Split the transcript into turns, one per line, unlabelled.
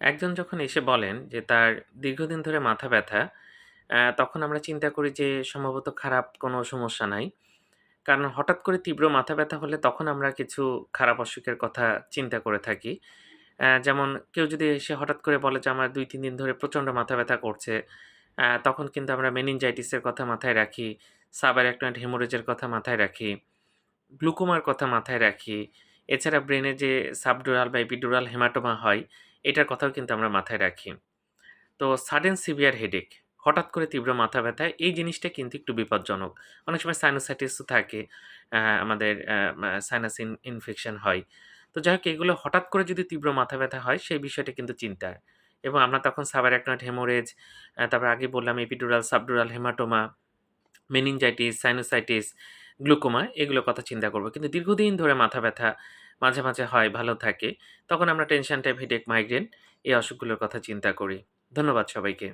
একজন যখন এসে বলেন যে তার দীর্ঘদিন ধরে মাথা ব্যথা, তখন আমরা চিন্তা করি যে সম্ভবত খারাপ কোনো সমস্যা নাই। কারণ হঠাৎ করে তীব্র মাথা ব্যথা হলে তখন আমরা কিছু খারাপ অসুখের কথা চিন্তা করে থাকি। যেমন কেউ যদি এসে হঠাৎ করে বলে যে আমার ২-৩ দিন ধরে প্রচণ্ড মাথা ব্যথা করছে, তখন কিন্তু আমরা মেনিনজাইটিসের কথা মাথায় রাখি, সাবআরেকনয়েড হেমোরেজের কথা মাথায় রাখি, গ্লুকোমার কথা মাথায় রাখি। এছাড়া ব্রেনে যে সাবডুরাল বা এপিডুরাল হেমাটোমা হয়, এটার কথাও কিন্তু আমরা মাথায় রাখি। তো সাডেন সিভিয়ার হেডেক, হঠাৎ করে তীব্র মাথা ব্যথা, এই জিনিসটা কিন্তু একটু বিপজ্জনক। অনেক সময় সাইনোসাইটিসও থাকে, আমাদের সাইনাস ইন ইনফেকশন হয়। তো যাই হোক এগুলো হঠাৎ করে যদি তীব্র মাথা ব্যথা হয়, সেই বিষয়টা কিন্তু চিন্তার। এবং আমরা তখন সাবার সাবআরেকনয়েড হেমোরেজ, তারপর আগে বললাম epidural, subdural haematoma, meningitis, sinusitis, glaucoma এগুলোর কথা চিন্তা করব কিন্তু দীর্ঘদিন ধরে মাথা ব্যথা মাঝে, মাঝে হয়, ভালো থাকে। তখন আমরা টেনশন টাইপ হেডেক, মাইগ্রেন এই অসুখগুলোর কথা চিন্তা করি। ধন্যবাদ সবাইকে।